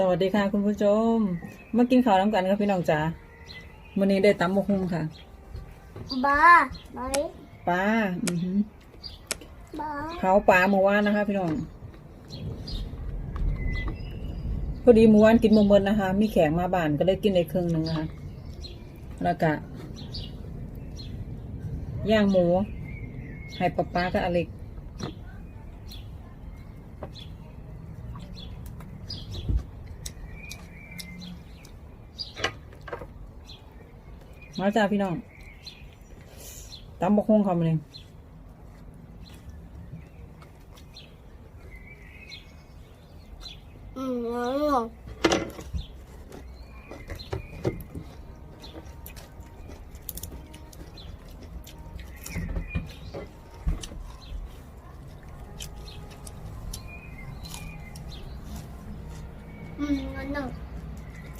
สวัสดีค่ะคุณผู้ชม มากินข้าวน้ำกันครับพี่น้องจ๋าวันนี้ได้ตำบกฮุงค่ะบ้าไหมปลาอือหือบ้าเผาปลาเมื่อวานนะคะ พี่น้อง พอดีเมื่อวานกินหมเมินนะคะ มีแขกมาบ้านก็เลยกินในครึ่งหนึ่งนะคะแล้วก็ย่างหมูให้ป๊าป๊ากับอเล็ก มาจ้าพี่น้องตำบกฮุงคำหนึ่งอืมอืมนั่นน่ะ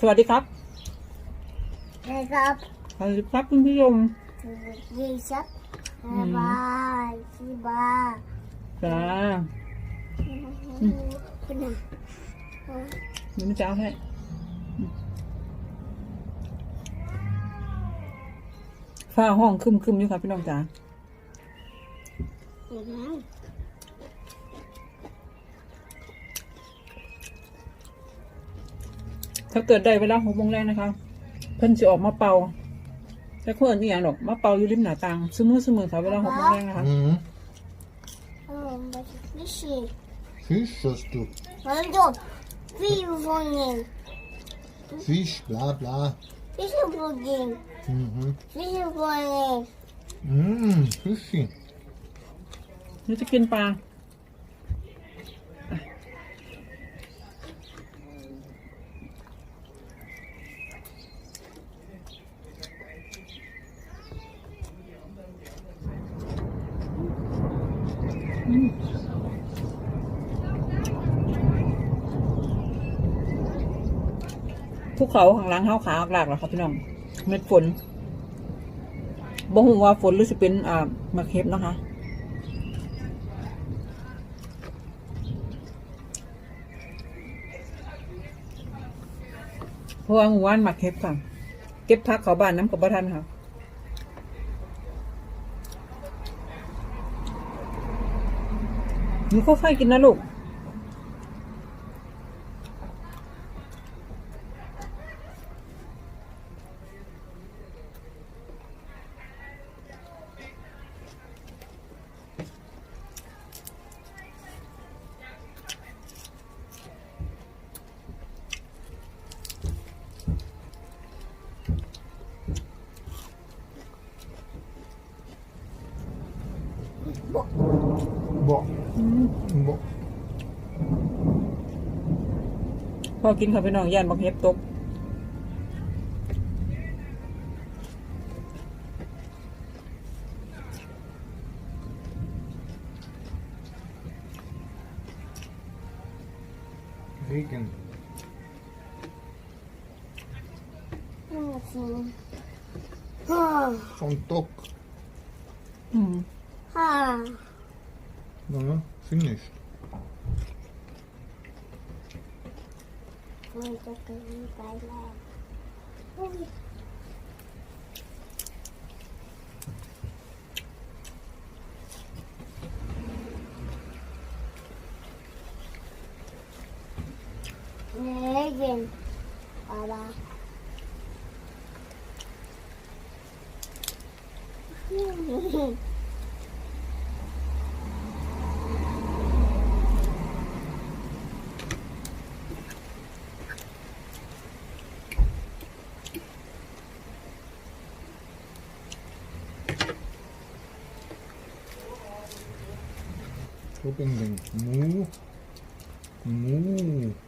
สวัสดีครับนะครับ สวัสดีครับคุณผู้ชมยี่สิบบ๊ายบายสิบาจ้าคุณน่ะเดี๋ยวมันจะเอาให้ฝ้าห้องคึมคึมๆอยู่ครับพี่น้องจ๋าอืมถ้าเกิดได้เวลาหกโมงแรกนะคะ เพิ่นจะออกมาเป่า แต่คนอื่นนี่อย่างหรอกมาเป่าอยู่ริมหน้าต่างสมือสมือค่ะเวลาหกโมงแรกนะคะ Mm. อืมไปฟิชชิ่ง Fisch hast du. มันจบฟิชฟงยิง Fisch, bla bla. ฟิชฟงยิง Mhm. ฟิชฟงยิง Mm, Fischi. นี่จะกินปลา ภูเขาข้างหล่างเท้าขาอักหลากเหรอครับพี่น้อง เม็ดฝนบ่ฮู้ว่าฝนหรือสิเป็นอ่ามาเค็บนะคะเพราะว่าหมู่บ้านหมักเห็บค่ะเก็บพักเขาบ้านน้ำกับบ้ทันค่ะหนูค่อยๆกินนะลูก Boah. พอกินค่ะพี่น้องย่านบักเห็บตก Regen. อืมสิฮ่า Von Dock. อืม ฮ่า Ja, finished. มันจะเกินไปแล้วโอ้ยเฮ้ย เย็นอะไรอืม Open the moo. Moo.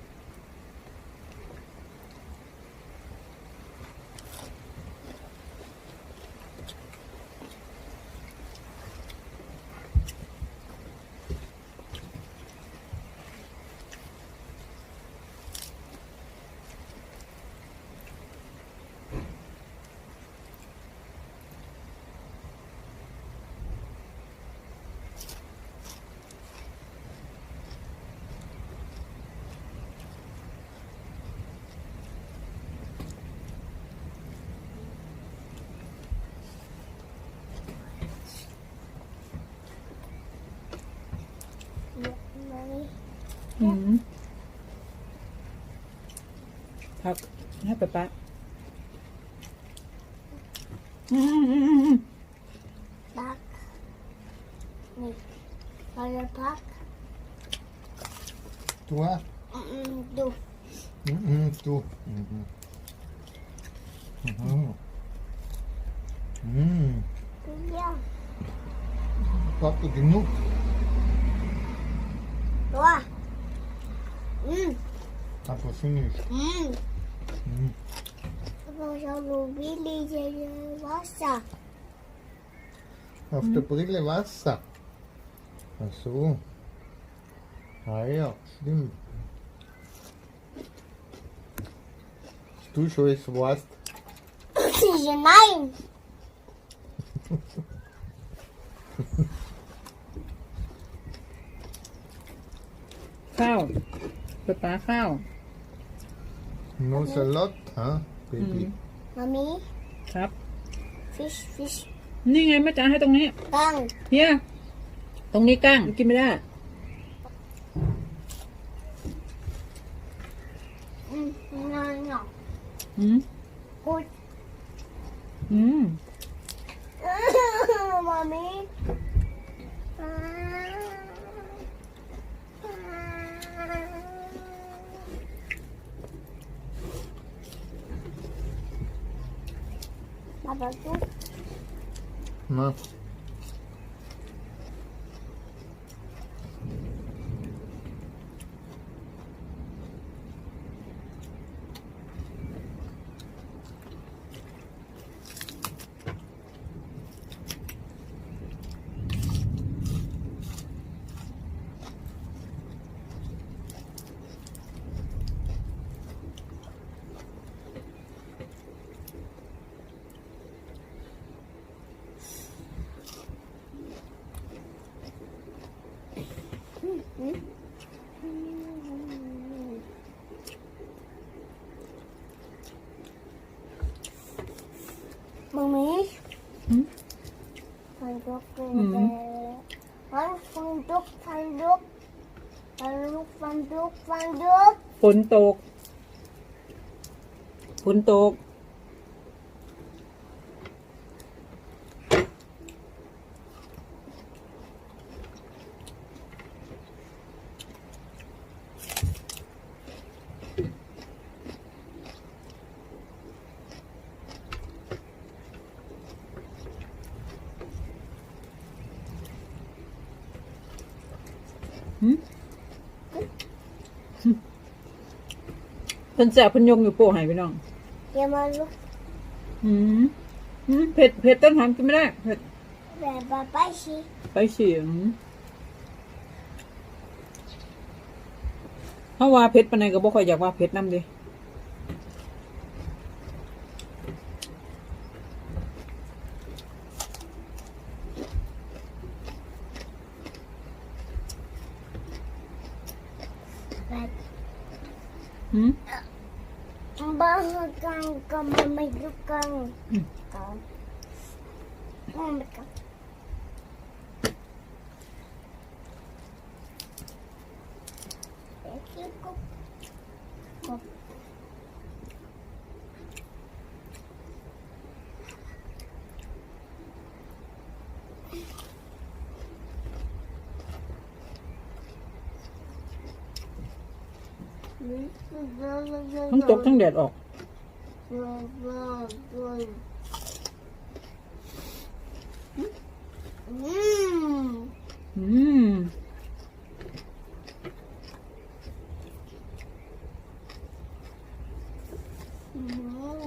อืมพักให้ไปปะอืมอืมอืมอืมพักนี่เราจะพัก Toi? อืมดู Mhm, du. Mhm. Mhm. Mhm. เยี่ยม Hast du genug? ตัว อืม Aber finish. อืม Mhm. Auf der Brille Wasser. Ach so. Ah ja, stimmt. Du schon es weißt. จะ ไหนข้าวไปปะข้าว No Salat, ha, Baby? มามีครับ fish fish นี่ไงแม่จ๋าให้ตรงนี้ กังเฮีย ตรงนี้ก้างกินไม่ได้ อืมนั่นเนาะ อืม กูด อืม มามี มาประตู Na. Mami. Hmm? Panduk, Hmm. panduk, panduk, panduk, panduk, panduk, panduk. ฝนตก ฝนตก เพิ่นแสบเพิ่นยงอยู่โป้ให้พี่น้องอย่ามาลุกอืมอืมเผ็ดเผ็ดต้นหอมกินไม่ได้เผ็ดแบบบาไปสิไปเสียงเพราะว่าเผ็ดปานใดก็บ่ค่อยอยากว่าเผ็ดนำเดิ แบบ หืม บ้ากังก็มาไม่ลุกกัง อืมกังมันกังเอ๊ะคิดกุ๊ก กุ๊ก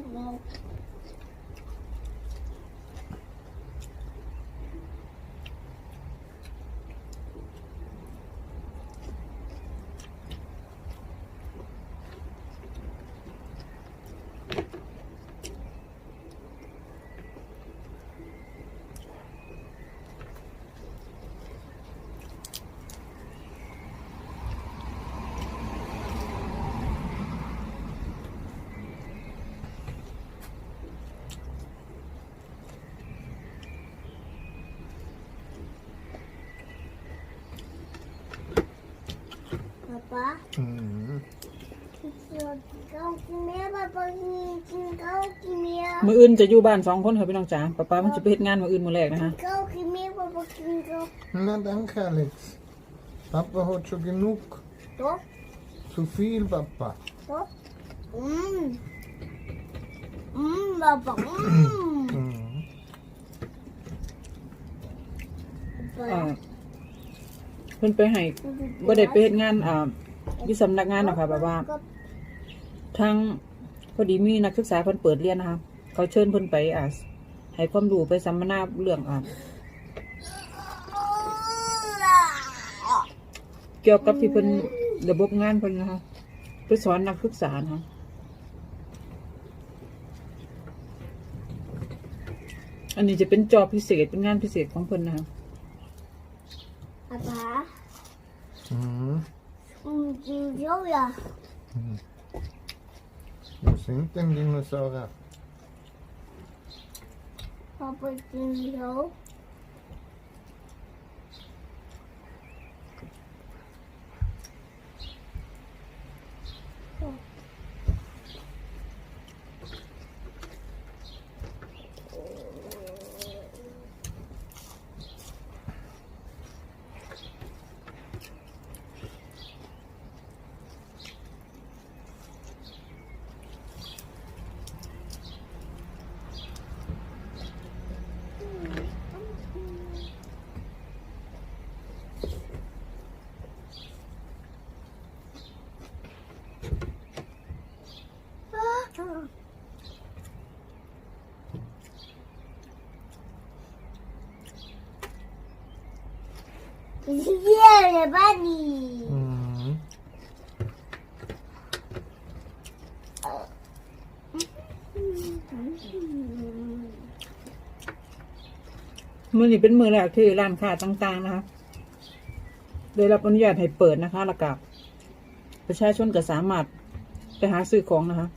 ทั้ งตกทั้งแดดออกอืมอืมอืมป๊า Mm. ข้าวกินเมียป๊าป๊ากินกินข้าวกินเมียมืออื่นจะอยู่บ้านสองคนค่ะพี่น้องจ๋าป้าป้ามันจะไปเฮ็ดงานมืออื่นมือแรกนะคะข้าวกินเมียป๊าป๊ากินข้าว Na danke, Alex. Papa hat schon genug. โต๊ะ Zu viel, Papa. โต๊ะอืมอื เพิ่นไปให้บ่ได้ไปเฮ็ดงานอ่าอยู่สำนักงานหรอกค่ะแบบว่าทางพอดีมีนักศึกษาเพิ่นเปิดเรียนนะคะเขาเชิญเพิ่นไปอ่าให้ความรู้ไปสัมมนาเรื่องอ่าเกี่ยวกับที่เพิ่นระบบงานเพิ่นนะคะไปสอนนักศึกษานะคะอันนี้จะเป็นจอพิเศษเป็นงานพิเศษของเพิ่นนะคะ ป๊าป๊า Mm. อืมกินเยอะอะ Wo sind denn Dinosaurier? ป๊าป๊ากินเยอะ เยี่ยเลยบ้านนี้ Mm. มือนี้เป็นมือแรกที่ร้านค้าต่าง ๆ นะคะได้รับอนุญาตให้เปิดนะคะแล้วก็ประชาชนก็สามารถไปหาซื้อของนะคะ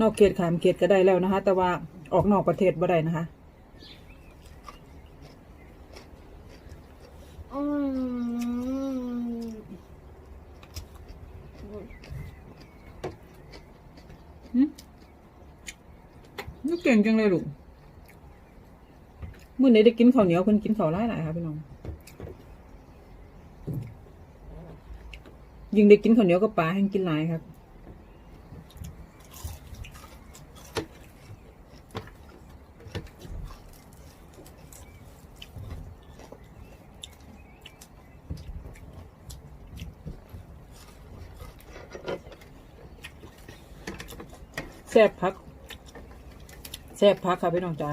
นอกเขตขามเขตก็ได้แล้วนะคะ แต่ว่าออกนอกประเทศบ่ได้นะคะ อืม นี่เก่งจังเลยลูกมื่อไหนได้กินข้าวเหนียวคนกินข้าวไล่หลายค่ะพี่น้อง ยิ่งได้กินข้าวเหนียวกับปลาให้กินหลายครับ แซ่บพักแซ่บพักค่ะพี่น้องจ้า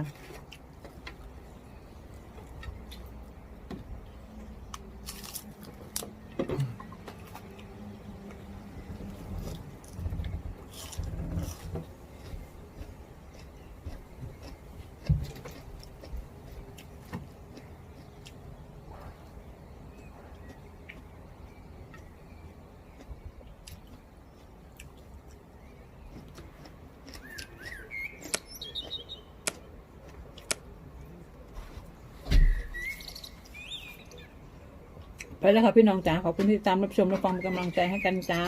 ไปแล้วค่ะพี่น้องจ๋าขอบคุณที่ตามรับชมและฟังเป็นกำลังใจให้กันจ้า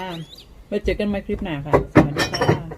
ไว้เจอกันใหม่คลิปหน้าค่ะ สวัสดีค่ะ